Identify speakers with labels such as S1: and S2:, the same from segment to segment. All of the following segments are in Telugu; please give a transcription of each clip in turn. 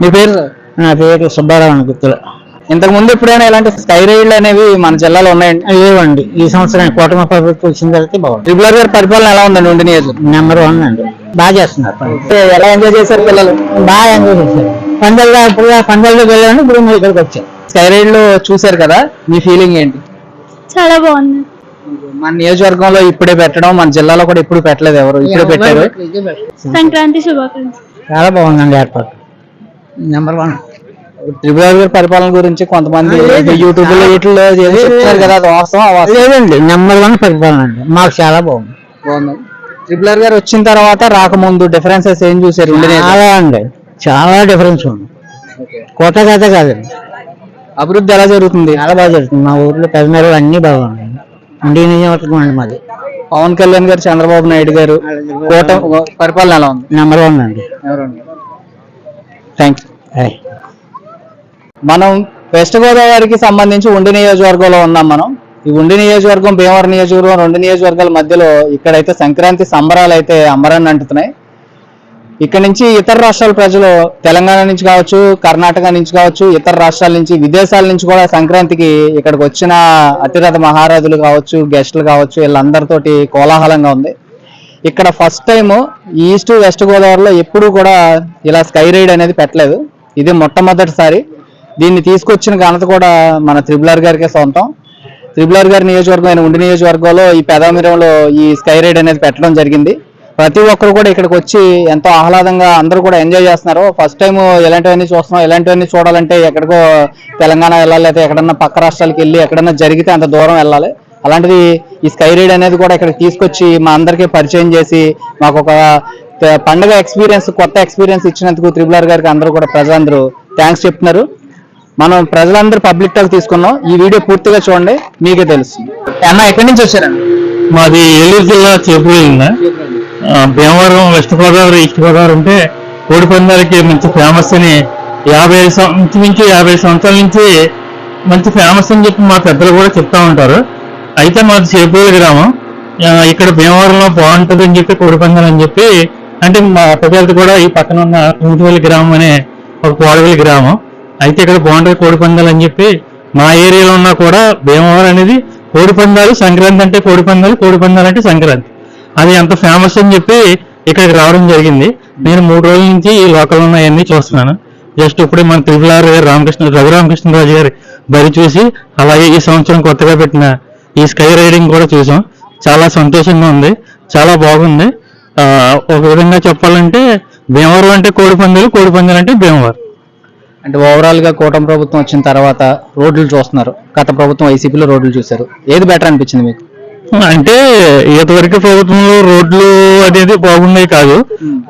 S1: మీ పేరు సార్
S2: నా పేరు సుబ్బారావు అని గుర్తులు
S1: ఇంతకు ముందు ఎప్పుడైనా ఇలాంటి స్కై రైడ్లు అనేవి మన జిల్లాలో ఉన్నాయండి?
S2: లేవండి. ఈ సంవత్సరం కూటమి ప్రభుత్వం వచ్చిన తర్వాత బాగుంది.
S1: ట్రిపులర్ గారి పరిపాలన ఎలా ఉందండి ఉండి
S2: నెంబర్ వన్ అండి. బాగా చేస్తున్నారు.
S1: ఎలా ఎంజాయ్ చేశారు పిల్లలు?
S2: బాగా ఎంజాయ్ చేశారు. పందెల్లో ఇప్పుడు పందెల్లోకి వెళ్ళాను ఇప్పుడు మీ ఇక్కడికి వచ్చాం
S1: స్కై రైడ్లో చూశారు కదా మీ ఫీలింగ్ ఏంటి?
S3: చాలా బాగుంది.
S1: మన నియోజకవర్గంలో ఇప్పుడే పెట్టడం మన జిల్లాలో కూడా ఇప్పుడు పెట్టలేదు ఎవరు ఇప్పుడే పెట్టారు.
S3: సంక్రాంతి శుభాకాంక్షలు.
S2: చాలా బాగుందండి ఏర్పాటు. నెంబర్ వన్
S1: ట్రిపులర్ గారి పరిపాలన గురించి కొంతమంది యూట్యూబ్లో వీటిలో ఏదో చెప్తారు కదా అది వాస్తవం
S2: లేదండి నెంబర్ వన్ పరిపాలన అండి. మాకు చాలా బాగుంది.
S1: బాగుంది. ట్రిపులర్ గారు వచ్చిన తర్వాత రాకముందు డిఫరెన్సెస్ ఏం చూసారు?
S2: చాలా అండి. చాలా డిఫరెన్స్ ఉంది. కోట కథ కాదండి
S1: అభివృద్ధి ఎలా జరుగుతుంది?
S2: చాలా బాగా జరుగుతుంది. మా ఊర్లో పెద్దమేరలు అన్ని బాగున్నాయి ఇండి నియోజకవర్గం అండి మాది.
S1: పవన్ కళ్యాణ్ గారు చంద్రబాబు నాయుడు గారు కోట పరిపాలన ఎలా ఉంది?
S2: నెంబర్ వన్ అండి.
S1: థ్యాంక్ యూ మనం వెస్ట్ గోదావరికి సంబంధించి ఉండి నియోజకవర్గంలో ఉన్నాం మనం. ఈ ఉండి నియోజకవర్గం భీమవరం నియోజకవర్గం రెండు నియోజకవర్గాల మధ్యలో ఇక్కడైతే సంక్రాంతి సంబరాలు అయితే అంబరాన్ని అంటున్నాయి ఇక్కడ నుంచి ఇతర రాష్ట్రాల ప్రజలు తెలంగాణ నుంచి కావచ్చు కర్ణాటక నుంచి కావచ్చు ఇతర రాష్ట్రాల నుంచి విదేశాల నుంచి కూడా సంక్రాంతికి ఇక్కడికి వచ్చిన అతిరథ మహారాజులు కావచ్చు గెస్టులు కావచ్చు వీళ్ళందరితోటి కోలాహలంగా ఉంది. ఇక్కడ ఫస్ట్ టైము ఈస్ట్ వెస్ట్ గోదావరిలో ఎప్పుడూ కూడా ఇలా స్కై రైడ్ అనేది పెట్టలేదు. ఇది మొట్టమొదటిసారి. దీన్ని తీసుకొచ్చిన ఘనత కూడా మన త్రిబులర్ గారికే సొంతం. త్రిబులర్ గారి నియోజకవర్గం అయిన ఉండి నియోజకవర్గంలో ఈ పెదామిరంలో ఈ స్కై రైడ్ అనేది పెట్టడం జరిగింది. ప్రతి ఒక్కరు కూడా ఇక్కడికి వచ్చి ఎంతో ఆహ్లాదంగా అందరూ కూడా ఎంజాయ్ చేస్తున్నారు. ఫస్ట్ టైం ఇలాంటివన్నీ చూస్తున్నాం ఇలాంటివన్నీ చూడాలంటే ఎక్కడికో తెలంగాణ వెళ్ళాలి లేకపోతే ఎక్కడన్నా పక్క రాష్ట్రాలకు వెళ్ళి ఎక్కడన్నా జరిగితే అంత దూరం వెళ్ళాలి. అలాంటిది ఈ స్కై రైడ్ అనేది కూడా ఇక్కడ తీసుకొచ్చి మా అందరికీ పరిచయం చేసి మాకు ఒక పండగ ఎక్స్పీరియన్స్ కొత్త ఎక్స్పీరియన్స్ ఇచ్చినందుకు త్రిబులర్ గారికి అందరూ కూడా ప్రజలందరూ థ్యాంక్స్ చెప్తున్నారు. మనం ప్రజలందరూ పబ్లిక్ టాక్ తీసుకున్నాం. ఈ వీడియో పూర్తిగా చూడండి. మీకే తెలుస్తుంది. అన్న ఎక్కడి నుంచి వచ్చారండి
S4: మాది ఏలూరు జిల్లా చేపూరింద భీమవరం వెస్ట్ గోదావరి ఈస్ట్ గోదావరి అంటే కోడి పందాలకి మంచి ఫేమస్ అని యాభై ఐదు సం- యాభై సంవత్సరాల నుంచి మంచి ఫేమస్ అని చెప్పి మా పెద్దలు కూడా చెప్తా ఉంటారు. అయితే మాది చేపూరు గ్రామం. ఇక్కడ భీమవరంలో బాగుంటుంది అని చెప్పి కోడిపందాలు అని చెప్పి అంటే మా పెద్దలది కూడా ఈ పక్కన ఉన్న కుంటువల్లి గ్రామం అనే ఒక కోడవల్లి గ్రామం. అయితే ఇక్కడ బాగుంటుంది కోడిపందాలు అని చెప్పి మా ఏరియాలో ఉన్నా కూడా భీమవరం అనేది కోడిపందాలు సంక్రాంతి అంటే కోడిపందాలు కోడిపందాలు అంటే సంక్రాంతి. అది ఎంత ఫేమస్ అని చెప్పి ఇక్కడికి రావడం జరిగింది. నేను మూడు రోజుల నుంచి ఈ లోకల్ ఉన్నాయన్నీ చూస్తున్నాను. జస్ట్ ఇప్పుడే మన త్రిపుల ఆర్ గారు రామకృష్ణ రఘురామకృష్ణరాజు గారి బరి చూసి అలాగే ఈ సంవత్సరం కొత్తగా పెట్టిన ఈ స్కై రైడింగ్ కూడా చూసాం. చాలా సంతోషంగా ఉంది. చాలా బాగుంది. ఒక విధంగా చెప్పాలంటే భీమవరం అంటే కోడి పందాలు కోడి పందాలు అంటే భీమవరం.
S1: అంటే ఓవరాల్గా కూటమి ప్రభుత్వం వచ్చిన తర్వాత రోడ్లు చూస్తున్నారు. గత ప్రభుత్వం వైసీపీలో రోడ్లు చూశారు. ఏది బెటర్ అనిపించింది మీకు?
S4: అంటే ఇంతవరకు ప్రభుత్వంలో రోడ్లు అనేది బాగున్నాయి కాదు.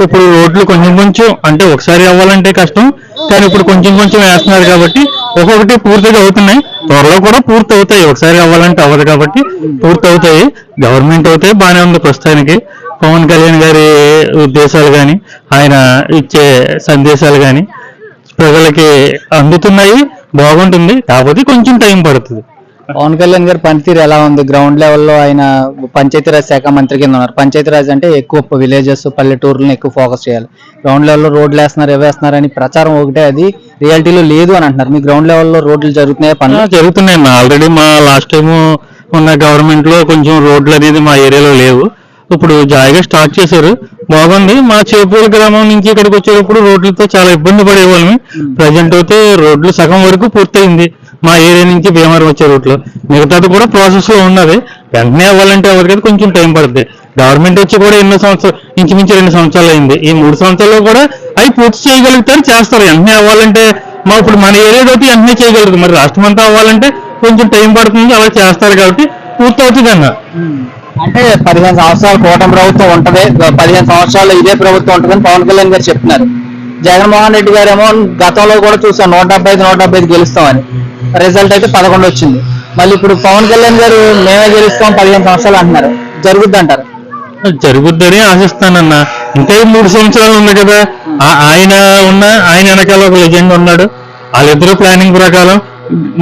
S4: ఇప్పుడు రోడ్లు కొంచెం కొంచెం అంటే ఒకసారి అవ్వాలంటే కష్టం కానీ ఇప్పుడు కొంచెం కొంచెం వేస్తున్నారు కాబట్టి ఒక్కొక్కటి పూర్తిగా అవుతున్నాయి. త్వరలో కూడా పూర్తి అవుతాయి. ఒకసారి అవ్వాలంటే అవ్వదు కాబట్టి పూర్తి అవుతాయి. గవర్నమెంట్ అవుతాయి బాగానే ఉంది ప్రస్తుతానికి. పవన్ కళ్యాణ్ గారి ఉద్దేశాలు కానీ ఆయన ఇచ్చే సందేశాలు కానీ ప్రజలకి అందుతున్నాయి బాగుంటుంది. కాకపోతే కొంచెం టైం పడుతుంది.
S1: పవన్ కళ్యాణ్ గారి పనితీరు ఎలా ఉంది? గ్రౌండ్ లెవెల్లో ఆయన పంచాయతీరాజ్ శాఖ మంత్రి కింద ఉన్నారు. పంచాయతీరాజ్ అంటే ఎక్కువ విలేజెస్ పల్లెటూర్లను ఎక్కువ ఫోకస్ చేయాలి. గ్రౌండ్ లెవెల్లో రోడ్లు వేస్తున్నారు ఇవి వేస్తున్నారు అని ప్రచారం ఒకటే. అది రియాలిటీలో లేదు అని అంటున్నారు. మీ గ్రౌండ్ లెవెల్లో రోడ్లు జరుగుతున్నాయి పనులు?
S4: జరుగుతున్నాయి ఆల్రెడీ మా లాస్ట్ టైం ఉన్న గవర్నమెంట్లో కొంచెం రోడ్లు అనేది మా ఏరియాలో లేవు. ఇప్పుడు జాయిగా స్టార్ట్ చేశారు. బాగుంది. మా చేపూరు గ్రామం నుంచి ఇక్కడికి వచ్చేటప్పుడు రోడ్లతో చాలా ఇబ్బంది పడేవాళ్ళమి. ప్రజెంట్ అయితే రోడ్లు సగం వరకు పూర్తయింది. మా ఏరియా నుంచి భీమవరం వచ్చే రూట్లో. మిగతాది కూడా ప్రాసెస్లో ఉన్నది. వెంటనే అవ్వాలంటే ఎవరికైతే కొంచెం టైం పడుతుంది గవర్నమెంట్ వచ్చి కూడా ఎన్నో సంవత్సరాలు ఇంచుమించు రెండు సంవత్సరాలు అయింది. ఈ మూడు సంవత్సరాల్లో కూడా అవి పూర్తి చేయగలుగుతారు చేస్తారు. వెంటనే అవ్వాలంటే మా ఇప్పుడు మన ఏరియా తోటి వెంటనే చేయగలుగుతుంది మరి రాష్ట్రం అంతా అవ్వాలంటే కొంచెం టైం పడుతుంది అలా చేస్తారు కాబట్టి పూర్తి అవుతుంది అన్న
S1: అంటే పదిహేను సంవత్సరాలు కూటమి ప్రభుత్వం ఉంటది. పదిహేను సంవత్సరాలు ఇదే ప్రభుత్వం ఉంటుందని పవన్ కళ్యాణ్ గారు చెప్తున్నారు జగన్మోహన్ రెడ్డి గారు ఏమో గతంలో కూడా చూసాం నూట డెబ్బై ఐదు నూట డెబ్బై ఐదు గెలుస్తామని. రిజల్ట్ అయితే పదకొండు వచ్చింది. మళ్ళీ ఇప్పుడు పవన్ కళ్యాణ్ గారు మేమే గెలుస్తాం పదిహేను సంవత్సరాలు అంటున్నారు. జరుగుద్ది అంటారు.
S4: జరుగుద్దని ఆశిస్తానన్న. ఇంకా మూడు సంవత్సరాలు ఉంది కదా. ఆయన ఉన్న ఆయన వెనకాల ఒక లెజెండ్ ఉన్నాడు. వాళ్ళిద్దరూ ప్లానింగ్ ప్రకారం.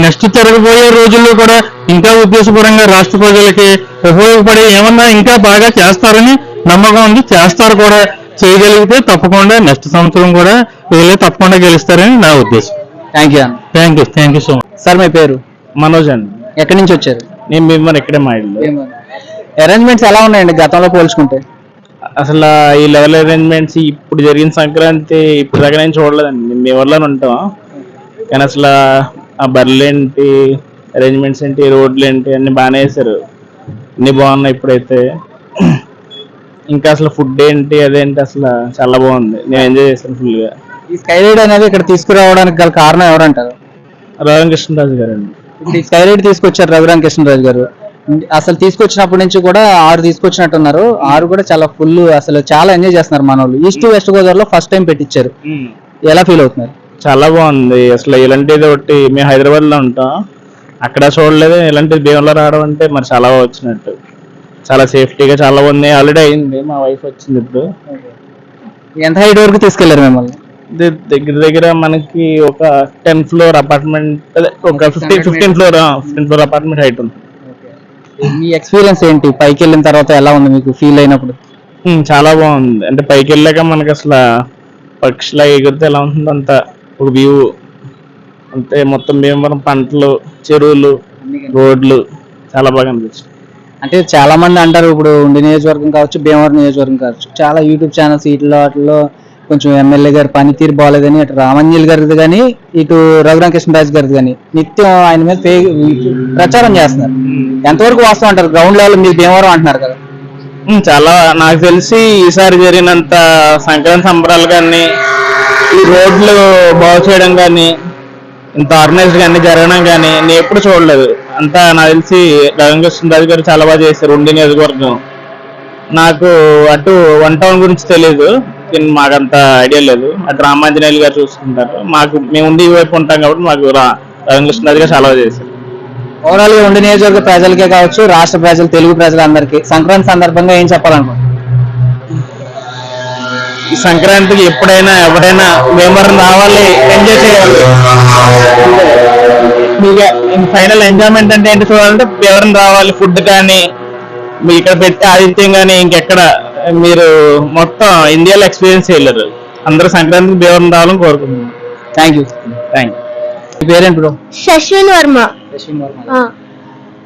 S4: నెక్స్ట్ జరగబోయే రోజుల్లో కూడా ఇంకా ఉద్దేశపరంగా రాష్ట్ర ప్రజలకి ఉపయోగపడే ఏమన్నా ఇంకా బాగా చేస్తారని నమ్మకం ఉంది. చేస్తారు కూడా. చేయగలిగితే తప్పకుండా నెక్స్ట్ సంవత్సరం కూడా
S5: వీళ్ళే తప్పకుండా గెలుస్తారని నా ఉద్దేశం.
S1: థ్యాంక్ యూ అన్న
S5: thank you thank you so much
S1: sir మీ పేరు?
S5: మనోజ్ అండి.
S1: ఎక్కడి నుంచి వచ్చారు?
S5: నేను మిమ్మల్ని ఇక్కడే మా ఇల్లు.
S1: అరేంజ్మెంట్స్ ఎలా ఉన్నాయండి గతంలో పోల్చుకుంటే?
S5: అసలు ఈ లెవెల్ అరేంజ్మెంట్స్ ఇప్పుడు జరిగిన సంక్రాంతి ఇప్పుడు దాకా నేను చూడలేదండి. మేము మీ ఊర్లోనే ఉంటాం. కానీ అసలు ఆ బర్రెలు ఏంటి అరేంజ్మెంట్స్ ఏంటి రోడ్లు ఏంటి అన్ని బాగానే వేశారు. అన్ని బాగున్నాయి ఇప్పుడైతే. ఇంకా అసలు ఫుడ్ ఏంటి అదేంటి అసలు చాలా బాగుంది. నేను ఎంజాయ్ చేశాను ఫుల్గా
S1: ఈ స్కై రైడ్ అనేది ఇక్కడ తీసుకురావడానికి గల కారణం ఎవరంటారు?
S5: రాధన్ కృష్ణరాజు గారు అండి
S1: ఇప్పుడు ఈ స్కై రైడ్ తీసుకొచ్చారు రఘురామ కృష్ణరాజు గారు. అసలు తీసుకొచ్చినప్పటి నుంచి కూడా ఆరు తీసుకొచ్చినట్టున్నారు. ఆరు కూడా చాలా ఫుల్ అసలు చాలా ఎంజాయ్ చేస్తున్నారు మన వాళ్ళు ఈస్ట్ వెస్ట్ గోదావరిలో ఫస్ట్ టైం పెట్టించారు ఎలా ఫీల్ అవుతున్నారు?
S5: చాలా బాగుంది. అసలు ఇలాంటిది ఒకటి మేము హైదరాబాద్లో ఉంటాం. అక్కడ చూడలేదు. ఇలాంటిది భీమంలో రావడం అంటే మరి చాలా బాగా వచ్చినట్టు. చాలా సేఫ్టీగా చాలా బాగుంది ఆల్రెడీ అయింది. మా వైఫ్ వచ్చింది ఇప్పుడు.
S1: ఎంత హైట్ వరకు తీసుకెళ్ళారు మిమ్మల్ని?
S5: దగ్గర దగ్గర మనకి ఒక టెన్ ఫ్లోర్ అపార్ట్మెంట్ అదే ఒక fifteen fifteen floor fifteen floor apartment height ఉంది.
S1: మీ ఎక్స్పీరియన్స్ ఏంటి? పైకి వెళ్ళిన తర్వాత ఎలా ఉంది మీకు ఫీల్ అయినప్పుడు?
S5: ఉమ్, చాలా బాగుంది. అంటే పైకి వెళ్ళాక మనకి అసలు పక్షుల ఎగిరితే ఎలా ఉంటుందో అంత ఒక వ్యూ అంతే మొత్తం భీమవరం పంటలు చెరువులు రోడ్లు చాలా బాగా అనిపించింది.
S1: అంటే చాలా మంది అంటారు ఇప్పుడు ఉండి నియోజకవర్గం కావచ్చు భీమవరం నియోజకవర్గం కావచ్చు. చాలా యూట్యూబ్ ఛానల్స్ వీటిలో వాటిలో కొంచెం ఎమ్మెల్యే గారి పనితీరు బాగాలేదని అటు రామంజల్ గారిది కానీ ఇటు రఘురామ కృష్ణరాజు గారిది కానీ నిత్యం ఆయన మీద ప్రచారం చేస్తున్నారు. ఎంతవరకు వాస్తవం అంటారు? గ్రౌండ్ లెవెల్ మీరు భీమవరం అంటున్నారు కదా.
S5: చాలా నాకు తెలిసి ఈసారి జరిగినంత సంక్రాంతి సంబరాలు కానీ ఈ రోడ్లు బాగు చేయడం కానీ ఇంత ఆర్గనైజ్డ్ కానీ జరగడం కానీ నేను ఎప్పుడు చూడలేదు. అంతా నాకు తెలిసి రాజు గారు చాలా బాగా చేశారు ఉండి నియోజకవర్గం. నాకు అటు వన్ టౌన్ గురించి తెలియదు దీన్ని మాకంత ఐడియా లేదు. అటు రామాంజనేయులు గారు చూసుకుంటారు. మాకు మేము ఉండి వైపు ఉంటాం కాబట్టి మాకు రా రాజు గారు చాలా బాగా చేశారు.
S1: ఓవరాల్గా ఉండి నియోజకవర్గ ప్రజలకే కావచ్చు రాష్ట్ర ప్రజలు తెలుగు ప్రజలందరికీ. సంక్రాంతి సందర్భంగా ఏం చెప్పాలనుకుంటున్నారు?
S5: సంక్రాంతికి ఎప్పుడైనా ఎవరైనా భీమవరం రావాలి ఎంజాయ్ చేయాలి. మీకు ఫైనల్ ఎంజాయ్మెంట్ అంటే ఏంటి చూడాలంటే భీమవరం రావాలి ఫుడ్ కానీ మీ ఇక్కడ పెట్టే ఆతిథ్యం కానీ ఇంకెక్కడ మీరు మొత్తం ఇండియాలో ఎక్స్పీరియన్స్ చేయలేరు. అందరూ సంక్రాంతికి భీమవరం రావాలని కోరుకుంటున్నాను
S1: థ్యాంక్ యూ
S5: థ్యాంక్
S1: మీ పేరేంటి బ్రో?
S3: శశ్విన్ వర్మ. ఆ.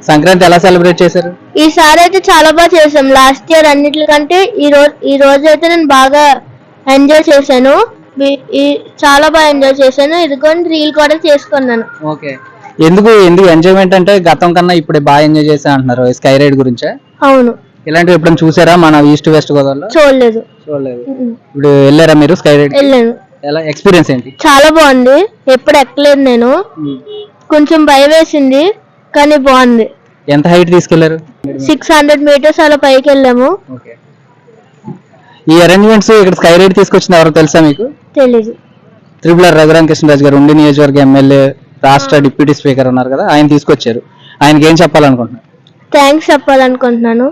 S1: సంక్రాంతి ఎలా సెలబ్రేట్ చేశారు?
S3: ఈసారి అయితే చాలా బాగా చేసాం లాస్ట్ ఇయర్ అన్నిటికంటే ఈ రోజు ఈ రోజు అయితే నేను బాగా ఎంజాయ్ చేశాను. చాలా బాగా ఎంజాయ్ చేశాను. ఇదిగోని రీల్ కూడా చేసుకున్నాను.
S1: ఓకే. ఎందుకు ఎందుకు ఎంజాయ్మెంట్ అంటే గతం కన్నా ఇప్పుడు బాగా ఎంజాయ్ చేశా అంటున్నారు స్కై రైడ్ గురించే?
S3: అవును.
S1: ఇలాంటివి ఎప్పుడైనా చూసారా మన ఈస్ట్ వెస్ట్ గోదావరిలో
S3: చూడలేదు.
S1: చూడలేదు. ఇప్పుడు వెళ్ళారా మీరు స్కై రైడ్
S3: వెళ్ళాను.
S1: ఎలా ఎక్స్పీరియన్స్ ఏంటి?
S3: చాలా బాగుంది. ఎప్పుడు ఎక్కలేదు నేను. కొంచెం భయం వేసింది కానీ బాగుంది.
S1: ఎంత హైట్ తీసుకెళ్ళారు?
S3: సిక్స్ హండ్రెడ్ మీటర్స్ అలా పైకి వెళ్ళాము.
S1: ఓకే. ఈ అరేంజ్మెంట్స్ ఇక్కడ స్కై రైడ్ తీసుకొచ్చింది ఎవరో తెలుసా మీకు?
S3: తెలీదు.
S1: త్రిపుల రఘురామ కృష్ణరాజు గారు ఉండి నియోజకవర్గ ఎమ్మెల్యే రాష్ట్ర డిప్యూటీ స్పీకర్ ఉన్నారు కదా ఆయన తీసుకొచ్చారు. ఆయనకి ఏం చెప్పాలనుకుంటున్నారు?
S3: థ్యాంక్స్ చెప్పాలనుకుంటున్నాను.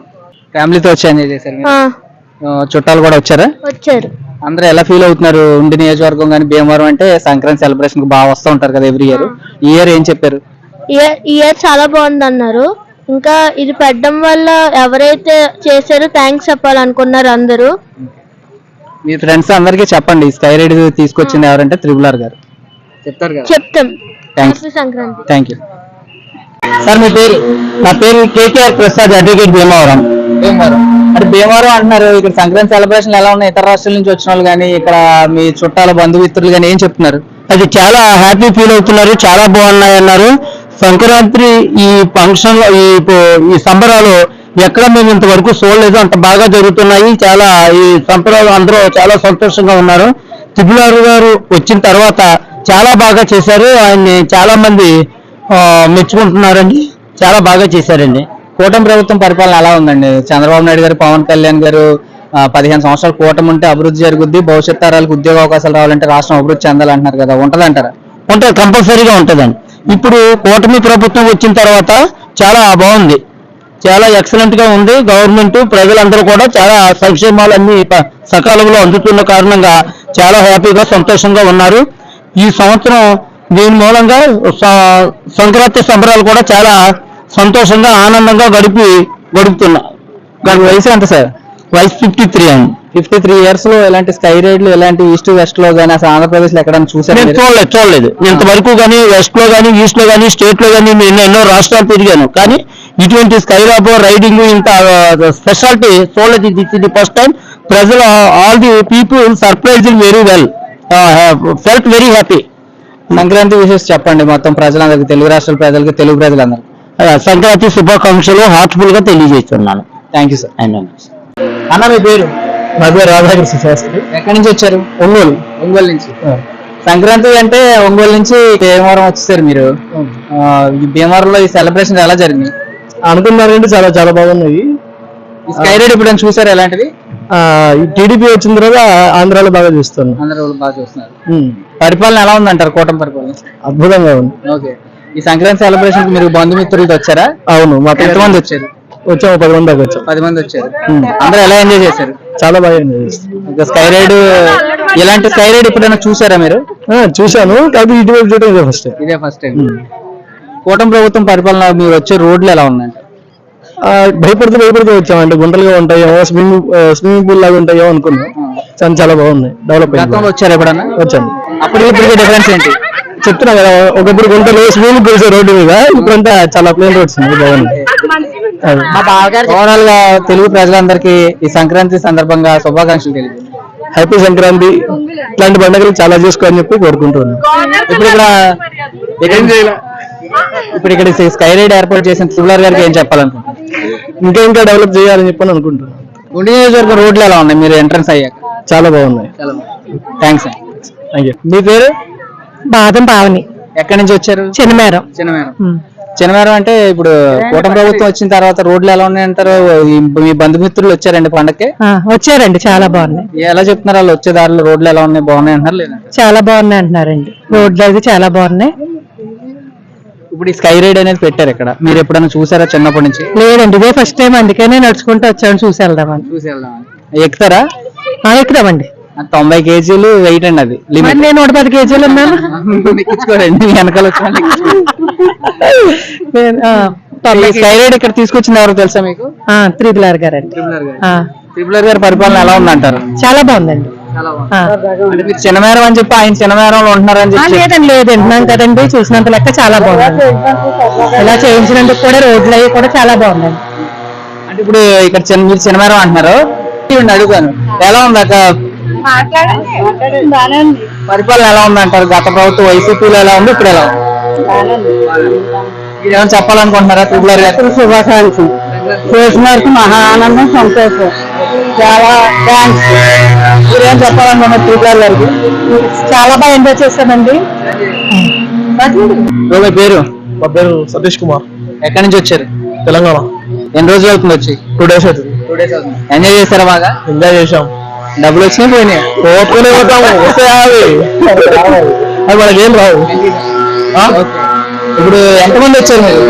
S1: ఫ్యామిలీతో వచ్చి ఎంజాయ్ చేశారు మీరు?
S3: ఆ,
S1: ఆ, చుట్టాలు కూడా వచ్చారా?
S3: వచ్చారు.
S1: అందరూ ఎలా ఫీల్ అవుతున్నారు ఉండి నియోజకవర్గం కానీ భీమవరం అంటే సంక్రాంతి సెలబ్రేషన్కి బాగా వస్తూ ఉంటారు కదా ఎవ్రీ ఇయర్ ఈ ఇయర్ ఏం చెప్పారు?
S3: ఇయర్ ఇయర్ చాలా బాగుంది అన్నారు ఇంకా ఇది పెట్టడం వల్ల ఎవరైతే చేశారో థ్యాంక్స్ చెప్పాలనుకున్నారు అందరూ.
S1: మీ ఫ్రెండ్స్ అందరికీ చెప్పండి. స్కై రైడ్ తీసుకొచ్చింది ఎవరంటే త్రిబులర్ గారు. చెప్తారు కదా.
S3: చెప్తాం.
S1: Thanks
S3: happy Sankranti.
S1: Thank you sir మీ పేరు?
S2: నా పేరు కేకేఆర్ ప్రసాద్ అడ్వకేట్ భీమవరం.
S1: భీమవరం. అంటే భీమవరం అంటున్నారు ఇక్కడ సంక్రాంతి సెలబ్రేషన్ ఎలా ఉన్నాయి? ఇతర రాష్ట్రాల నుంచి వచ్చిన వాళ్ళు కానీ ఇక్కడ మీ చుట్టాల బంధుమిత్రులు కానీ ఏం చెప్తున్నారు?
S2: అది చాలా హ్యాపీ ఫీల్ అవుతున్నారు చాలా బాగున్నాయి అన్నారు సంక్రాంతి ఈ ఫంక్షన్ ఈ ఈ సంబరాలు ఎక్కడ మేము ఇంతవరకు చూడలేదు. అంత బాగా జరుగుతున్నాయి. చాలా ఈ సంబరాలు అందరూ చాలా సంతోషంగా ఉన్నారు. తిబులారు గారు వచ్చిన తర్వాత చాలా బాగా చేశారు. ఆయన్ని చాలా మంది మెచ్చుకుంటున్నారండి. చాలా బాగా చేశారండి.
S1: కూటమి ప్రభుత్వం పరిపాలన ఎలా ఉందండి? చంద్రబాబు నాయుడు గారు పవన్ కళ్యాణ్ గారు పదిహేను సంవత్సరాలు కూటమి ఉంటే అభివృద్ధి జరుగుద్ది. భవిష్యత్ తరాలకు ఉద్యోగ అవకాశాలు రావాలంటే రాష్ట్రం అభివృద్ధి చెందాలంటున్నారు కదా. ఉంటదంటారా?
S2: ఉంటుంది కంపల్సరీగా ఉంటుందండి. ఇప్పుడు కూటమి ప్రభుత్వం వచ్చిన తర్వాత చాలా బాగుంది. చాలా ఎక్సలెంట్గా ఉంది. గవర్నమెంట్ ప్రజలందరూ కూడా చాలా సంక్షేమాలన్నీ ప- సకాలంలో అందుతున్న కారణంగా చాలా హ్యాపీగా సంతోషంగా ఉన్నారు. ఈ సంవత్సరం దీని మూలంగా సంక్రాంతి సంబరాలు కూడా చాలా సంతోషంగా ఆనందంగా గడిపి గడుపుతున్నా.
S1: దాని వయసు ఎంత సార్?
S2: వయసు ఫిఫ్టీ త్రీ అండి.
S1: ఫిఫ్టీ త్రీ ఇయర్స్లో ఇలాంటి స్కై రైడ్లు ఇలాంటి ఈస్ట్ వెస్ట్లో కానీ అసలు ఆంధ్రప్రదేశ్లో ఎక్కడైనా చూసారు
S2: నేను చూడలేదు చూడలేదు. నేను ఇంతవరకు కానీ వెస్ట్లో కానీ ఈస్ట్లో కానీ స్టేట్లో కానీ నేను ఎన్నో రాష్ట్రాలు తిరిగాను. కానీ ఇటువంటి స్కైరాబ్ రైడింగ్ ఇంత స్పెషాలిటీ చూడలేదు దిస్ ఇది ఫస్ట్ టైం ప్రజలు all the people surprise very well felt very happy
S1: Sankranti విషయం చెప్పండి మొత్తం ప్రజలందరికీ తెలుగు రాష్ట్రాల ప్రజలకి తెలుగు ప్రజలందరికీ.
S2: సంక్రాంతి శుభాకాంక్షలు హార్ట్ఫుల్గా తెలియజేస్తున్నాను.
S1: థ్యాంక్ యూ సార్ అన్న మీ పేరు?
S2: నా పేరు రాధాకృష్ణ శాస్త్రి.
S1: ఎక్కడి నుంచి వచ్చారు?
S2: ఒంగోలు.
S1: ఒంగోలు నుంచి. సంక్రాంతి అంటే ఒంగోలు నుంచి భీమవరం వచ్చేసారు మీరు. భీమవరంలో ఈ సెలబ్రేషన్ ఎలా జరిగింది?
S2: అనుకున్నారంటే చాలా చాలా బాగున్నాయి.
S1: స్కై రైడ్ ఇప్పుడు చూసారు ఎలాంటిది?
S2: టీడీపీ వచ్చిన తర్వాత ఆంధ్రాలో బాగా చూస్తున్నాం
S1: అందరూ బాగా చూస్తున్నారు. పరిపాలన ఎలా ఉందంటారు కూటమి పరిపాలన?
S2: అద్భుతంగా ఉంది.
S1: ఓకే. ఈ సంక్రాంతి సెలబ్రేషన్ మీరు బంధుమిత్రులతో వచ్చారా?
S2: అవును మా
S1: ఎంతమంది వచ్చారు?
S2: వచ్చాము పది మంది దాకా వచ్చాం.
S1: పది మంది వచ్చారు. అందరూ ఎలా ఎంజాయ్ చేశారు?
S2: చాలా బాగా
S1: స్కై రైడ్ ఇలాంటి స్కై రైడ్ ఎప్పుడైనా చూసారా మీరు?
S2: చూశాను. కాకపోతే ఇటువైపు చూడటం ఇదే ఫస్ట్
S1: ఇదే ఫస్ట్ టైం కూటమి ప్రభుత్వం పరిపాలన మీరు వచ్చే రోడ్లు ఎలా ఉందండి
S2: భయపడుతూ భయపడుతూ వచ్చాం. అంటే గుంటలుగా ఉంటాయేమో స్విమ్మింగ్ స్విమ్మింగ్ పూల్ లాగా ఉంటాయేమో అనుకున్నాం. చాలా చాలా బాగున్నాయి. డెవలప్
S1: గతంలో వచ్చారు ఎప్పుడన్నా?
S2: వచ్చాను.
S1: అప్పుడు ఇప్పటికి డిఫరెన్స్ ఏంటి?
S2: చెప్తున్నా కదా ఒకప్పుడు గుంటలు స్విమ్మింగ్ పూల్స్ రోడ్డు మీద ఇప్పుడంతా చాలా ప్లేన్ రోడ్స్ ఉన్నాయి.
S1: ఓవరాల్గా తెలుగు ప్రజలందరికీ ఈ సంక్రాంతి సందర్భంగా శుభాకాంక్షలు తెలియదు
S2: హ్యాపీ సంక్రాంతి. ఇట్లాంటి పండుగలు చాలా చేసుకోని చెప్పి కోరుకుంటున్నాను.
S1: ఇప్పుడు ఇక్కడ ఇక్కడ- ఇప్పుడు ఇక్కడ స్కై రైడ్ ఏర్పాటు చేసిన త్రిపులర్ గారికి ఏం చెప్పాలనుకుంటున్నారు?
S2: ఇంకా ఇంకా డెవలప్ చేయాలని చెప్పని అనుకుంటున్నాను.
S1: గుండి నియోజకవర్గం రోడ్లు ఎలా ఉన్నాయి? మీరు ఎంట్రన్స్ అయ్యాక.
S2: చాలా బాగున్నాయి.
S1: థ్యాంక్స్ అండి
S2: థ్యాంక్ యూ
S1: మీ పేరు?
S6: బాదం పావని
S1: ఎక్కడి నుంచి వచ్చారు?
S6: చిన్నమేరం.
S1: చిన్నమేరం. చిన్నమేరం అంటే ఇప్పుడు కూటమి ప్రభుత్వం వచ్చిన తర్వాత రోడ్లు ఎలా ఉన్నాయంటారు? మీ బంధుమిత్రులు వచ్చారండి పండక్కి?
S6: వచ్చారండి చాలా బాగున్నాయి.
S1: ఎలా చెప్తున్నారు? వాళ్ళు వచ్చే దారిలో రోడ్లు ఎలా ఉన్నాయి? బాగున్నాయి అంటారు
S6: చాలా బాగున్నాయి అంటున్నారండి. రోడ్లు అది చాలా బాగున్నాయి.
S1: ఇప్పుడు ఈ స్కై రైడ్ అనేది పెట్టారు ఇక్కడ. మీరు ఎప్పుడైనా చూసారా చిన్నప్పటి నుంచి?
S6: లేదండి ఇదే ఫస్ట్ టైం అందుకనే నడుచుకుంటూ వచ్చాను చూసి వెళ్దామని.
S1: చూసి వెళ్దాం ఎక్కుతారా?
S6: ఆ, ఎక్కుదామండి
S1: తొంభై కేజీలు వెయిట్ అండి అది. లిమిట్
S6: నేను నూట పది కేజీలు ఉన్నాను.
S1: ఎక్కించుకోరండి వెనకాల రైడ్ ఇక్కడ తీసుకొచ్చింది ఎవరు తెలుసా మీకు?
S6: త్రిపుల్ ఆర్ గారండి ఆ,
S1: త్రిపులర్ గారి పరిపాలన ఎలా ఉందంటారు?
S6: చాలా బాగుందండి.
S1: మీరు చిన్నమేరం అని చెప్పి ఆయన చిన్నమేరంలో ఉంటున్నారని చెప్పి
S6: లేదండి లేదు వింటున్నాం కదండి చూసినంత లెక్క చాలా బాగుంది ఇలా చేయించినందుకు కూడా రోడ్లు అవి కూడా చాలా బాగుందండి.
S1: అంటే ఇప్పుడు ఇక్కడ చిన్న మీరు చిన్నమేరం అంటున్నారు. అడుగుతాను. ఎలా ఉంది అక్క పరిపాలన ఎలా ఉంది అంటారు గత ప్రభుత్వం వైసీపీలో ఎలా ఉంది? ఇప్పుడు ఎలా ఉంది? మీరు ఏమైనా చెప్పాలనుకుంటున్నారా? త్రిపులర్ గారు?
S6: శుభాకాంక్షలు. చేసినందుకు మహా ఆనందం సంతోషం. చాలా థ్యాంక్స్.
S1: మీరు ఏం చెప్పాలనుకున్నారు త్రిపులర్ గారికి?
S6: చాలా బాగా ఎంజాయ్ చేశామండి
S1: పేరు
S2: మా పేరు? సతీష్ కుమార్.
S1: ఎక్కడి నుంచి వచ్చారు?
S2: తెలంగాణ.
S1: ఎన్ని రోజులు అవుతుంది వచ్చి?
S2: టూ డేస్ అవుతుంది.
S1: ఎంజాయ్ చేస్తారా బాగా?
S2: ఎంజాయ్ చేసాం
S1: డబ్బులు వచ్చినాయి పోయినాయి.
S2: ఓపుకునే పోతాము వస్తే అవి అవి మనకి ఏం రావు?
S1: ఇప్పుడు ఎంతమంది వచ్చారు మీరు?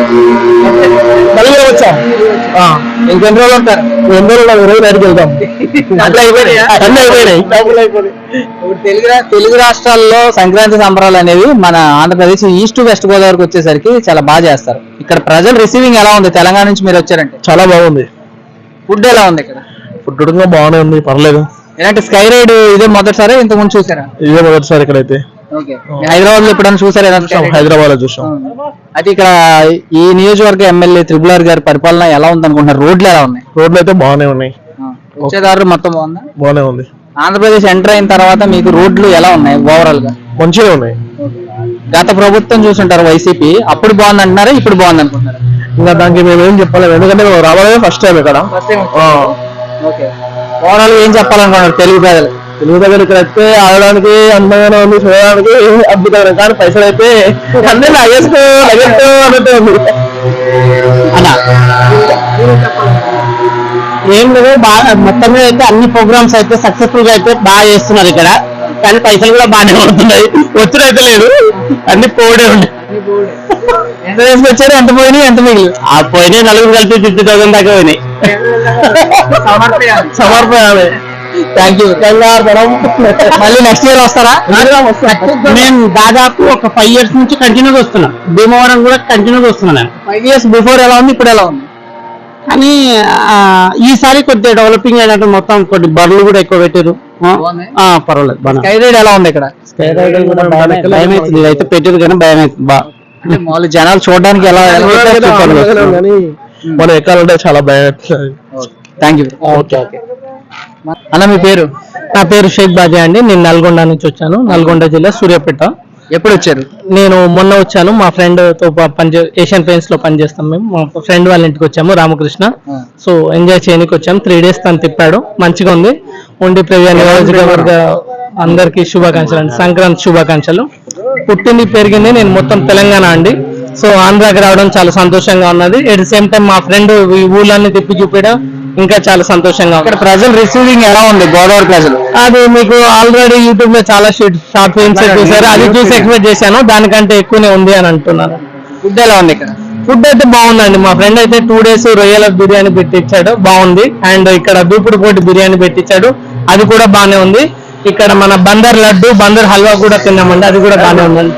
S2: నలుగురు వచ్చాం.
S1: ఇంకెన్ని రోజులు ఉంటారు?
S2: ఎన్ని రోజులు నాకు రోజు అడిగి వెళ్తాం
S1: అట్లా అయిపోయినాయా?
S2: అన్నీ అయిపోయినాయి.
S1: తెలుగు తెలుగు రాష్ట్రాల్లో సంక్రాంతి సంబరాలు అనేవి మన ఆంధ్రప్రదేశ్ ఈస్ట్ వెస్ట్ గోదావరికి వచ్చేసరికి చాలా బాగా చేస్తారు. ఇక్కడ ప్రజలు రిసీవింగ్ ఎలా ఉంది? తెలంగాణ నుంచి మీరు వచ్చారంటే?
S2: చాలా బాగుంది.
S1: ఫుడ్ ఎలా ఉంది ఇక్కడ?
S2: ఫుడ్ బాగానే ఉంది. పర్లేదు.
S1: ఇలాంటి స్కై రైడ్ ఇదే మొదటిసారి? ఇంతకు ముందు చూసారా?
S2: ఇదే మొదటిసారి ఇక్కడైతే.
S1: ఓకే. హైదరాబాద్లో ఎప్పుడైనా చూసారా?
S2: హైదరాబాద్లో చూసాం
S1: అయితే ఇక్కడ ఈ నియోజకవర్గ ఎమ్మెల్యే త్రిబులార్ గారి పరిపాలన ఎలా ఉంది అనుకుంటున్నారు రోడ్లు ఎలా ఉన్నాయి?
S2: రోడ్లు అయితే బాగానే ఉన్నాయి.
S1: వచ్చేదారులు మొత్తం బాగుందా?
S2: బాగానే ఉంది.
S1: ఆంధ్రప్రదేశ్ ఎంటర్ అయిన తర్వాత మీకు రోడ్లు ఎలా ఉన్నాయి ఓవరాల్గా
S2: మంచిగా ఉన్నాయి.
S1: గత ప్రభుత్వం చూసుంటారు వైసీపీ. అప్పుడు బాగుంది అంటున్నారా? ఇప్పుడు బాగుంది అనుకుంటున్నారు?
S2: ఇంకా దానికి మేము ఏం చెప్పలేము. ఎందుకంటే రావడమే ఫస్ట్ టైం ఇక్కడ.
S1: ఓవరాల్ ఏం చెప్పాలనుకున్నారు తెలుగు ప్రజలు.
S2: తెలుగు దగ్గర ఇక్కడ అయితే ఆడడానికి అందంగానే ఉంది చూడడానికి అద్భుతమైన. కానీ పైసలు అయితే అన్నీ లాగేస్తూ లాగేస్తూ అన్నట్టు ఉంది.
S1: అన్నా.
S2: ఏం లేదు బాగా మొత్తం మీద అయితే అన్ని ప్రోగ్రామ్స్ అయితే సక్సెస్ఫుల్గా అయితే బాగా చేస్తున్నారు ఇక్కడ. కానీ పైసలు కూడా బాగానే పడుతున్నాయి. వచ్చుడు అయితే లేదు. అన్ని పోడే ఉన్నాయి.
S1: ఎంత తీసుకొచ్చారు? ఎంత పోయినాయి? ఎంత మిగిలి
S2: ఆ పోయినాయి నలుగురు కలిపి ఫిఫ్టీ థౌసండ్ దాకా పోయినాయి. సమర్పయాలి.
S1: థ్యాంక్ యూ మళ్ళీ నెక్స్ట్ ఇయర్ వస్తారా?
S2: నేను దాదాపు ఒక ఫైవ్ ఇయర్స్ నుంచి కంటిన్యూగా వస్తున్నా. భీమవరం కూడా కంటిన్యూగా వస్తున్నా నేను
S1: ఫైవ్ ఇయర్స్ బిఫోర్ ఎలా ఉంది? ఇప్పుడు ఎలా ఉంది?
S7: కానీ ఈసారి కొద్దిగా డెవలపింగ్ అయినట్టు మొత్తం కొద్ది బర్రెలు కూడా ఎక్కువ పెట్టారు పర్వాలేదు బాగా
S1: స్కై రైడ్ ఎలా ఉంది ఇక్కడ?
S7: భయం అవుతుంది అయితే పెట్టారు కానీ భయం అవుతుంది బా.
S1: అంటే మామూలు జనాలు చూడడానికి ఎలా
S7: మనం ఎక్కాలంటే చాలా భయం
S1: థ్యాంక్ యూ
S7: ఓకే ఓకే.
S1: అన్న మీ పేరు?
S7: నా పేరు షేక్ బాజా అండి. నేను నల్గొండ నుంచి వచ్చాను. నల్గొండ జిల్లా సూర్యాపేట.
S1: ఎప్పుడు వచ్చారు
S7: నేను మొన్న వచ్చాను. మా ఫ్రెండ్తో పనిచే ఏషియన్ పెయింట్స్లో పనిచేస్తాం మేము. మా ఫ్రెండ్ వాళ్ళ ఇంటికి వచ్చాము రామకృష్ణ. సో ఎంజాయ్ చేయడానికి వచ్చాము త్రీ డేస్ తను తిప్పాడు. మంచిగా ఉంది. ఉండి ప్రజా నియోజకవర్గ అందరికీ శుభాకాంక్షలు అండి. సంక్రాంతి శుభాకాంక్షలు. పుట్టింది పెరిగింది. నేను మొత్తం తెలంగాణ అండి. సో ఆంధ్రాకి రావడం చాలా సంతోషంగా ఉన్నది. ఎట్ ది సేమ్ టైం మా ఫ్రెండ్ ఈ ఊళ్ళన్నీ తిప్పి చూపించడం ఇంకా చాలా సంతోషంగా
S1: ఇక్కడ
S7: ఉంది.
S1: ప్రజలు రిసీవింగ్ ఎలా ఉంది? గోదావరి ప్రజలు?
S7: అది మీకు ఆల్రెడీ యూట్యూబ్లో చాలా షార్ట్ షార్ట్ ఫిల్మ్స్ చూసారు అది చూసి ఎక్స్పెక్ట్ చేశాను. దానికంటే ఎక్కువనే ఉంది అని అంటున్నాను
S1: ఫుడ్ ఎలా ఉంది ఇక్కడ?
S7: ఫుడ్ అయితే బాగుందండి. మా ఫ్రెండ్ అయితే టూ డేస్ రొయ్యల బిర్యానీ పెట్టించాడు బాగుంది. అండ్ ఇక్కడ దూపుడు పోటీ బిర్యానీ పెట్టించాడు అది కూడా బాగానే ఉంది. ఇక్కడ మన బందర్ లడ్డు బందర్ హల్వా కూడా తిన్నామండి. అది కూడా బాగానే ఉందండి.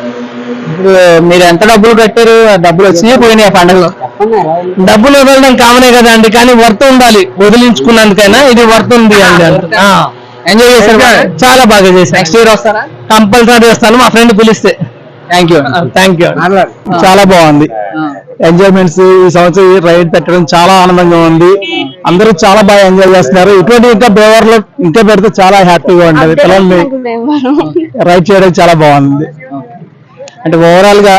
S1: ఇప్పుడు మీరు ఎంత డబ్బులు కట్టారు? ఆ డబ్బులు వచ్చినాయి పోయినాయి ఆ పండుగలో
S7: డబ్బులు వదలడం కామనే కదా అండి కానీ వర్త్ ఉండాలి వదిలించుకున్నందుకైనా ఇది వర్త్ ఉంది అండి.
S1: ఎంజాయ్ చేశారు
S7: చాలా బాగా చేశాను
S1: నెక్స్ట్ ఇయర్ వస్తారా?
S7: కంపల్సరీ వస్తాను మా ఫ్రెండ్ పిలిస్తే.
S1: థ్యాంక్ యూ
S7: థ్యాంక్ యూ
S1: చాలా బాగుంది. ఎంజాయ్మెంట్స్ ఈ సంవత్సరం ఈ రైడ్ పెట్టడం చాలా ఆనందంగా ఉంది. అందరూ చాలా బాగా ఎంజాయ్ చేస్తున్నారు. ఇటువంటి ఇంకా బేవర్లో ఇంకా పెడితే చాలా హ్యాపీగా ఉంటుంది. పిల్లల్ని రైడ్ చేయడం చాలా బాగుంది. అంటే ఓవరాల్గా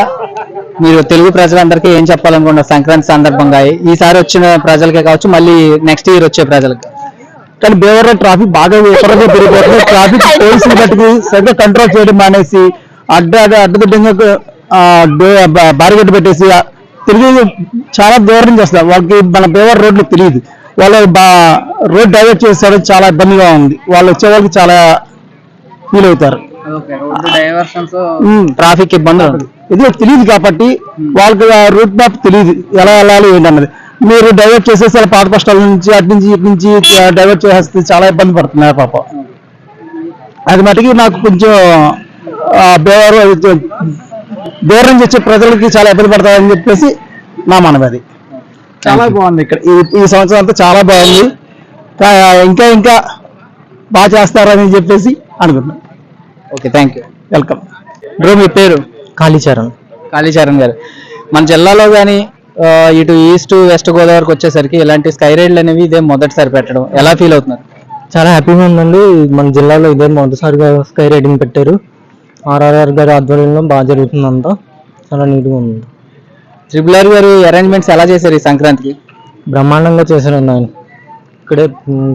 S1: మీరు తెలుగు ప్రజలందరికీ ఏం చెప్పాలనుకుంటున్నారు? సంక్రాంతి సందర్భంగా ఈసారి వచ్చిన ప్రజలకే కావచ్చు మళ్ళీ నెక్స్ట్ ఇయర్ వచ్చే ప్రజలకి. కానీ బేవర్లో ట్రాఫిక్ బాగా విపరీతంగా పెరిగిపోతుంది. ట్రాఫిక్ పోలీసులు బట్టి సరిగ్గా కంట్రోల్ చేయడం మానేసి అడ్డ అడ్డదిడ్డంగా బారిగడ్డ పెట్టేసి తిరిగి చాలా దూరం నుంచి వస్తారు వాళ్ళకి మన బేవర్ రోడ్లు తెలియదు. వాళ్ళు రోడ్ డైవర్ట్ చేస్తారు చాలా ఇబ్బందిగా ఉంది. వాళ్ళు వచ్చే వాళ్ళకి చాలా ఫీల్ అవుతారు ట్రాఫిక్ ఇబ్బంది ఇది తెలియదు కాబట్టి వాళ్ళకి రూట్ మ్యాప్ తెలియదు ఎలా వెళ్ళాలి ఏంటన్నది మీరు డైవర్ట్ చేసేసి అలా పాత కష్టాల నుంచి అటు నుంచి ఇటు నుంచి డైవర్ట్ చేసేస్తే చాలా ఇబ్బంది పడుతున్నారు పాప. అది మటుకి నాకు కొంచెం బేవారు దూరం నుంచి వచ్చే ప్రజలకి చాలా ఇబ్బంది పడతారని చెప్పేసి నా మనవి చాలా బాగుంది ఇక్కడ. ఈ సంవత్సరం అంతా చాలా బాగుంది. ఇంకా ఇంకా బాగా చేస్తారని చెప్పేసి అనుకుంటున్నాను. Okay thank you welcome bro మీ పేరు?
S7: కాళీచరణ్.
S1: కాళీచరణ్ గారు. మన జిల్లాలో కానీ ఇటు ఈస్ట్ వెస్ట్ గోదావరికి వచ్చేసరికి ఇలాంటి స్కై రైడ్లు అనేవి ఇదే మొదటిసారి పెట్టడం. ఎలా ఫీల్ అవుతున్నారు?
S7: చాలా హ్యాపీగా ఉందండి. మన జిల్లాలో ఇదే మొదటిసారిగా స్కై రైడింగ్ పెట్టారు. ఆర్ఆర్ఆర్ గారి ఆధ్వర్యంలో బాగా జరుగుతుంది అంతా. చాలా నీట్గా ఉంది.
S1: ట్రిపుల్ ఆర్ గారు అరేంజ్మెంట్స్ ఎలా చేశారు ఈ సంక్రాంతికి?
S7: బ్రహ్మాండంగా చేశారండి ఆయన. ఇక్కడే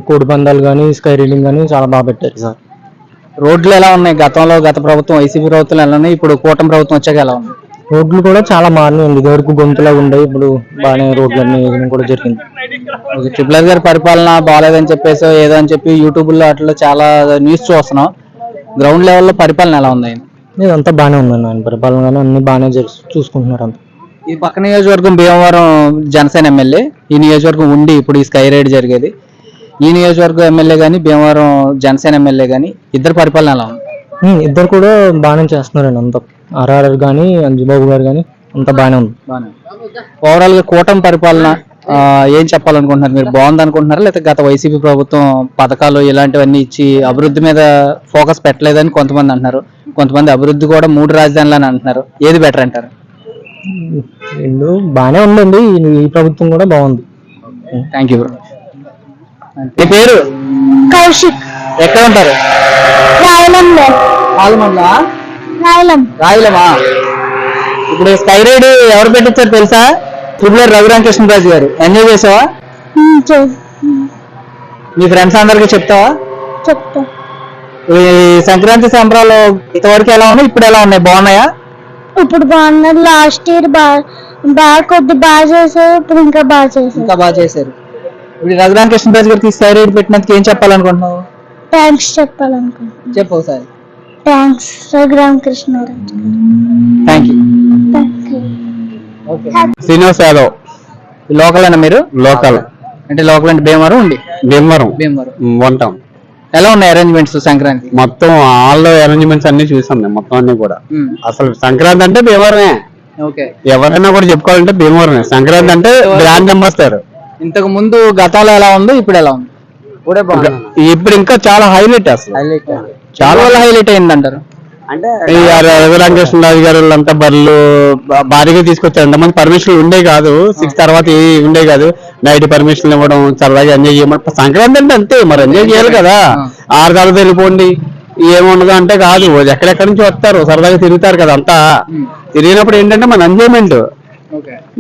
S7: కోడి పందాలు కానీ స్కై రైడింగ్ కానీ చాలా బాగా పెట్టారు సార్.
S1: రోడ్లు ఎలా ఉన్నాయి? గతంలో గత ప్రభుత్వం వైసీపీ ప్రభుత్వం ఎలా ఉన్నాయి? ఇప్పుడు కూటమి ప్రభుత్వం వచ్చాక ఎలా ఉంది?
S7: రోడ్లు కూడా చాలా మారినాయండి ఇదివరకు గొంతులాగా ఉండేవి ఇప్పుడు బాగానే రోడ్లు అన్ని వేయడం కూడా జరిగింది.
S1: ఓకే గారి పరిపాలన బాగాలేదని చెప్పేసి ఏదో అని చెప్పి యూట్యూబ్లో అట్లా చాలా న్యూస్ చూస్తున్నాం. గ్రౌండ్ లెవెల్లో పరిపాలన ఎలా ఉంది ఆయన?
S7: ఇదంతా బాగానే ఉందండి ఆయన పరిపాలన కానీ అన్ని బాగానే చూసుకుంటున్నారు అంతా.
S1: ఈ పక్క నియోజకవర్గం భీమవరం జనసేన ఎమ్మెల్యే ఈ నియోజకవర్గం ఉండి ఇప్పుడు ఈ స్కై రైడ్ జరిగేది. ఈ నియోజకవర్గం ఎమ్మెల్యే కానీ భీమవరం జనసేన ఎమ్మెల్యే కానీ ఇద్దరు పరిపాలన ఎలా ఉంది?
S7: ఇద్దరు కూడా బాగానే చేస్తున్నారండి అంతా. ఆర్ఆర్ఆర్ కానీ అంజుబాబు గారు కానీ అంతా బాగానే ఉంది.
S1: ఓవరాల్గా కూటమి పరిపాలన ఆ, ఏం చెప్పాలనుకుంటున్నారు? మీరు బాగుంది అనుకుంటున్నారా? లేకపోతే గత వైసీపీ ప్రభుత్వం పథకాలు ఇలాంటివన్నీ ఇచ్చి అభివృద్ధి మీద ఫోకస్ పెట్టలేదని కొంతమంది అంటున్నారు. కొంతమంది అభివృద్ధి కూడా మూడు రాజధానులు అని అంటున్నారు. ఏది బెటర్ అంటారు?
S7: రెండు బాగానే ఉందండి. ఈ- ఈ ప్రభుత్వం కూడా బాగుంది.
S1: థ్యాంక్ యూ బ్రో మీ పేరు?
S8: కౌశిక్.
S1: ఎక్కడ ఉంటారు?
S8: రాయలంలో రాయలం
S1: రాయలమా ఇప్పుడు స్కై రైడ్ ఎవరు పెట్టించారు తెలుసా? ట్రిపులర్ రఘురామకృష్ణరాజు గారు. ఎంజాయ్ చేసావా? మీ ఫ్రెండ్స్ అందరికీ చెప్తావా?
S8: చెప్తా.
S1: ఈ సంక్రాంతి సంబరాలు ఇంతవరకు ఎలా ఉన్నాయి? ఇప్పుడు ఎలా ఉన్నాయి? బాగున్నాయా?
S8: ఇప్పుడు బాగున్నది లాస్ట్ ఇయర్ బాగా బాగా కొద్ది బాగా చేశారు. ఇప్పుడు ఇంకా బాగా చేశారు.
S1: ఇంకా బాగా చేశారు. ఇప్పుడు ఈ రఘురామకృష్ణరాజు గారికి రైడ్ పెట్టినందుకు ఏం చెప్పాలనుకుంటున్నావు?
S8: థ్యాంక్స్ చెప్పాలనుకుంటున్నాను
S1: చెప్పు ఒకసారి.
S8: Thanks Raghurama Krishnaraju
S1: thank you
S8: thank you
S1: Srinivas Yadav. Local అయినా మీరు?
S7: లోకల్.
S1: అంటే లోకల్ అంటే భీమవరం ఉండి?
S7: భీమవరం.
S1: భీమవరం.
S7: టౌన్.
S1: ఎలా ఉన్నాయి అరేంజ్మెంట్స్ సంక్రాంతి
S7: మొత్తం ఆల్ అరేంజ్మెంట్స్ అన్ని చూసాం మేము మొత్తం అన్ని కూడా. అసలు సంక్రాంతి అంటే భీమవరమే.
S1: ఓకే
S7: ఎవరైనా కూడా చెప్పుకోవాలంటే భీమవరమే. సంక్రాంతి అంటే బ్రాండ్ అంబాసిడర్
S1: ఇంతకు ముందు గతంలో ఎలా ఉందో ఇప్పుడు ఎలా ఉంది?
S9: బాగుంది.
S2: ఇప్పుడు ఇంకా చాలా హైలైట్ అసలు.
S9: హైలైట్.
S1: చాలా వల్ల హైలైట్ అయిందంటారు.
S9: అంటే
S2: ఈ గారు వాళ్ళంతా బర్రెలు భారీగా తీసుకొచ్చారు. అంతమంది పర్మిషన్లు ఉండే కాదు. సిక్స్ తర్వాత ఏ ఉండే కాదు. నైట్ పర్మిషన్లు ఇవ్వడం సరదాగా ఎంజాయ్ చేయమని సంక్రాంతి అంటే అంతే. మరి ఎంజాయ్ చేయాలి కదా. ఆరు తర్వాత వెళ్ళిపోండి. ఏముండదు అంటే కాదు. ఎక్కడెక్కడి నుంచి వస్తారు? సరదాగా తిరుగుతారు కదా అంతా. తిరిగినప్పుడు ఏంటంటే మన ఎంజాయ్మెంట్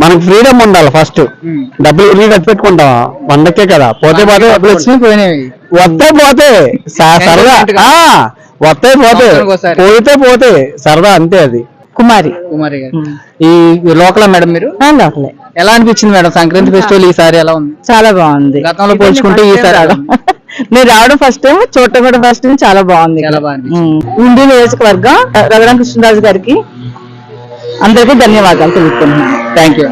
S2: మనకు ఫ్రీడమ్ ఉండాలి ఫస్ట్ డబ్బులు ఉరికి ఖర్చు పెట్టుకుంటాం. వందకే కదా. పోతే పోతే
S1: డబ్బులు వచ్చినాయి పోయినాయి.
S2: వస్తే పోతే. సరదా. ఆ, వస్తే పోతే. పోతే పోతే. సరదా అంతే అది.
S6: కుమారి.
S1: కుమారి గారు. ఈ లోకల్ మేడం మీరు?
S6: లోపలే
S1: ఎలా అనిపించింది మేడం? సంక్రాంతి ఫెస్టివల్ ఈసారి ఎలా ఉంది?
S6: చాలా బాగుంది.
S1: గతంలో పోల్చుకుంటే ఈసారి?
S6: మీరు రావడం ఫస్ట్ టైం చూడటం కూడా ఫస్ట్ టైం చాలా బాగుంది. ఉండి నియోజకవర్గం రఘురామ కృష్ణరాజు గారికి అందరికీ ధన్యవాదాలు తెలుపుతున్నాను
S1: థ్యాంక్ యూ